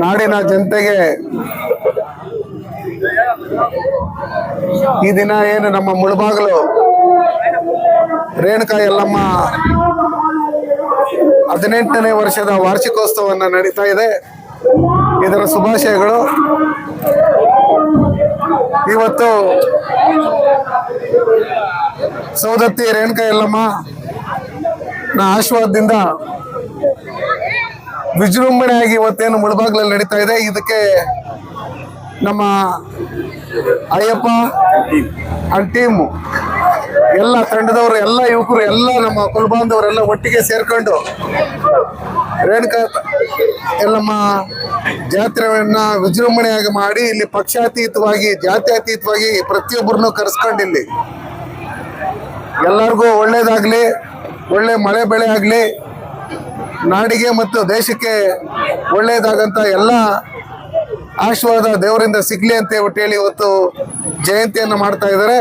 ನಾಡಿನ ಜನತೆಗೆ ಈ ದಿನ ಏನು ನಮ್ಮ ಮುಳುಬಾಗಲು, ರೇಣುಕಾ ಯಲ್ಲಮ್ಮ ಹದಿನೆಂಟನೇ ವರ್ಷದ ವಾರ್ಷಿಕೋತ್ಸವವನ್ನು ನಡೀತಾ ಇದೆ. ಇದರ ಶುಭಾಶಯಗಳು. ಇವತ್ತು ಸೌದತ್ತಿ ರೇಣುಕಾ ಎಲ್ಲಮ್ಮ ನ ಆಶೀರ್ವಾದದಿಂದ ವಿಜೃಂಭಣೆಯಾಗಿ ಇವತ್ತೇನು ಮುಳಬಾಗ್ಲಲ್ಲಿ ನಡೀತಾ ಇದೆ. ಇದಕ್ಕೆ ನಮ್ಮ ಅಯ್ಯಪ್ಪ ಅಂಡ್ ಟೀಮು ಎಲ್ಲ ತಂಡದವರು, ಎಲ್ಲ ಯುವಕರು, ಎಲ್ಲ ನಮ್ಮ ಕುಲಬಾಂಧವರೆಲ್ಲ ಒಟ್ಟಿಗೆ ಸೇರ್ಕೊಂಡು ರೇಣುಕಾ ಎಲ್ಲಮ್ಮ ಜಾತ್ರೆಯನ್ನ ವಿಜೃಂಭಣೆಯಾಗಿ ಮಾಡಿ ಇಲ್ಲಿ ಪಕ್ಷಾತೀತವಾಗಿ, ಜಾತ್ಯತೀತವಾಗಿ ಪ್ರತಿಯೊಬ್ಬರನ್ನು ಕರೆಸ್ಕೊಂಡು ಇಲ್ಲಿ. ಎಲ್ಲರಿಗೂ ಒಳ್ಳೇದಾಗ್ಲಿ, ಒಳ್ಳೆ ಮಳೆ ಬೆಳೆ ಆಗಲಿ ನಾಡಿಗೆ ಮತ್ತು ದೇಶಕ್ಕೆ ಒಳ್ಳೆಯದಾಗಂತ ಎಲ್ಲ ಆಶೀರ್ವಾದ ದೇವರಿಂದ ಸಿಗ್ಲಿ ಅಂತ ಹೇಳಿ ಇವತ್ತು ಜಯಂತಿಯನ್ನು ಮಾಡ್ತಾ ಇದ್ದಾರೆ.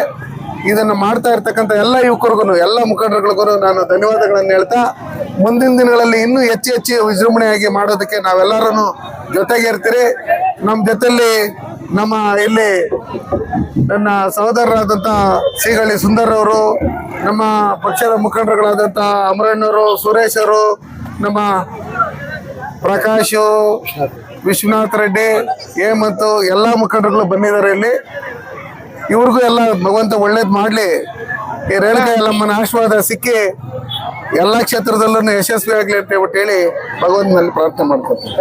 ಇದನ್ನು ಮಾಡ್ತಾ ಇರ್ತಕ್ಕಂಥ ಎಲ್ಲ ಯುವಕರಿಗೂ, ಎಲ್ಲ ಮುಖಂಡರುಗಳಿಗೂ ನಾನು ಧನ್ಯವಾದಗಳನ್ನು ಹೇಳ್ತಾ, ಮುಂದಿನ ದಿನಗಳಲ್ಲಿ ಇನ್ನೂ ಹೆಚ್ಚು ಹೆಚ್ಚು ವಿಜೃಂಭಣೆಯಾಗಿ ಮಾಡೋದಕ್ಕೆ ನಾವೆಲ್ಲರೂ ಜೊತೆಗೆ ಇರ್ತೀರಿ. ನಮ್ಮ ಜೊತೆಯಲ್ಲಿ ನಮ್ಮ ಇಲ್ಲಿ ನನ್ನ ಸಹೋದರರಾದಂಥ ಶ್ರೀಗಳಿ ಸುಂದರ್ ಅವರು, ನಮ್ಮ ಪಕ್ಷದ ಮುಖಂಡರುಗಳಾದಂಥ ಅಮರಣ್ಣವರು, ಸುರೇಶ್ ಅವರು ನಮ್ಮ ಪ್ರಕಾಶು, ವಿಶ್ವನಾಥ್ ರೆಡ್ಡಿ ಮತ್ತು ಎಲ್ಲ ಮುಖಂಡರುಗಳು ಬಂದಿದ್ದಾರೆ ಇಲ್ಲಿ. ಇವ್ರಿಗೂ ಎಲ್ಲ ಭಗವಂತ ಒಳ್ಳೇದು ಮಾಡಲಿ. ಈ ರೇಣುಕಾ ಯಲ್ಲಮ್ಮನ ಆಶೀರ್ವಾದ ಸಿಕ್ಕಿ ಎಲ್ಲ ಕ್ಷೇತ್ರದಲ್ಲೂ ಯಶಸ್ವಿ ಆಗಲಿ ಅಂತ ಹೇಳಿ ಭಗವಂತನಲ್ಲಿ ಪ್ರಾರ್ಥನೆ ಮಾಡ್ಕೊತೀನಿ.